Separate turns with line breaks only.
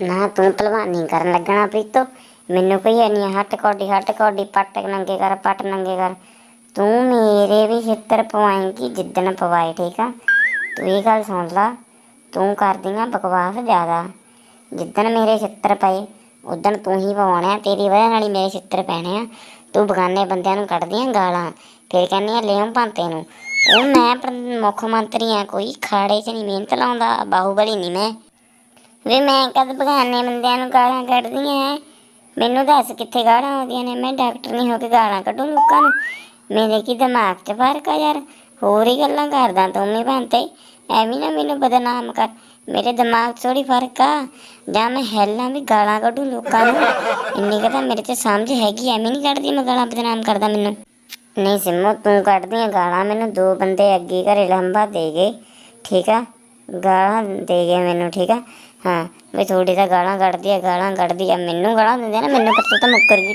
ਨਾ ਤੂੰ ਭਲਵਾਨੀ ਕਰਨ ਲੱਗਣਾ ਪ੍ਰੀਤੋ। ਮੈਨੂੰ ਕੋਈ ਐਨੀ ਹੱਟ ਕੋਡੀ ਹੱਟ ਕੋਡੀ, ਪੱਟ ਨੰਗੇ ਕਰ, ਪੱਟ ਨੰਗੇ ਕਰ। ਤੂੰ ਮੇਰੇ ਵੀ ਛਿੱਤਰ ਪਵਾਏਂਗੀ, ਜਿੱਦਣ ਪਵਾਏ, ਠੀਕ ਆ? ਤੂੰ ਇਹ ਗੱਲ ਸੁਣ ਲਾ, ਤੂੰ ਕਰਦੀਆਂ ਬਕਵਾਸ ਜ਼ਿਆਦਾ। ਜਿੱਦਣ ਮੇਰੇ ਛਿੱਤਰ ਪਏ, ਉਦਣ ਤੂੰ ਹੀ ਪਵਾਉਣੇ ਆ, ਤੇਰੀ ਵਜ੍ਹਾ ਨਾਲ ਹੀ ਮੇਰੇ ਛਿੱਤਰ ਪੈਣੇ ਆ। ਤੂੰ ਬਗਾਨੇ ਬੰਦਿਆਂ ਨੂੰ ਕੱਢਦੀਆਂ ਗਾਲਾਂ, ਫਿਰ ਕਹਿੰਦੀ ਆ, ਲਿਓ ਭਾਂਤੇ ਨੂੰ। ਉਹ ਮੈਂ ਮੁੱਖ ਮੰਤਰੀ ਆ, ਕੋਈ ਖਾੜੇ 'ਚ ਨਹੀਂ ਮਿਹਨਤ ਲਾਉਂਦਾ, ਬਾਹੂਬਲੀ ਨਹੀਂ ਮੈਂ। ਵੇ ਮੈਂ ਕਦ ਬਗਾਨੇ ਬੰਦਿਆਂ ਨੂੰ ਗਾਲਾਂ ਕੱਢਦੀ ਐ? ਮੈਨੂੰ ਦੱਸ ਕਿੱਥੇ ਗਾਲਾਂ ਆਉਂਦੀਆਂ ਨੇ? ਮੈਂ ਡਾਕਟਰ ਨਹੀਂ ਹੋ ਕੇ ਗਾਲਾਂ ਕੱਢੂ ਲੋਕਾਂ ਨੂੰ। ਮੇਰੇ ਕੀ ਦਿਮਾਗ 'ਚ ਫ਼ਰਕ ਆ ਯਾਰ? ਹੋਰ ਹੀ ਗੱਲਾਂ ਕਰਦਾ ਤੂੰ ਵੀ ਬੰਤੇ ਐਵੇਂ ਨਾ ਮੈਨੂੰ ਬਦਨਾਮ ਕਰ। ਮੇਰੇ ਦਿਮਾਗ 'ਚ ਥੋੜੀ ਫ਼ਰਕ ਆ। ਜਾਂ ਮੈਂ ਹੈਲਾਂ ਵੀ ਗਾਲਾਂ ਕੱਢੂ ਲੋਕਾਂ ਨੂੰ। ਇੰਨੀ ਕੁ ਮੇਰੇ 'ਚ ਸਮਝ ਹੈਗੀ ਐਵੇਂ ਨਹੀਂ ਕੱਢਦੀ ਮੈਂ ਗਾਲਾਂ ਬਦਨਾਮ ਕਰਦਾ ਮੈਨੂੰ। ਨਹੀਂ ਸਿੰਮੋ, ਤੂੰ ਕੱਢਦੀ ਕੱਢਦੀਆਂ ਗਾਲਾਂ। ਮੈਨੂੰ ਦੋ ਬੰਦੇ ਅੱਗੇ ਘਰੇ ਲੰਬਾ ਦੇ ਗਏ। ਠੀਕ ਆ? ਗਾਲਾਂ ਦੇ ਗਏ ਮੈਨੂੰ, ਠੀਕ ਆ? ਹਾਂ, ਵੀ ਥੋੜੀ ਤਾਂ ਗਾਲਾਂ ਕੱਢਦੀ ਆ, ਗਾਲਾਂ ਕੱਢਦੀ ਆ। ਮੈਨੂੰ ਗਾਲਾਂ ਦਿੰਦੇ ਆ ਨਾ, ਮੈਨੂੰ ਪਰ ਤੂੰ ਤਾਂ ਮੁੱਕਰ ਗਈ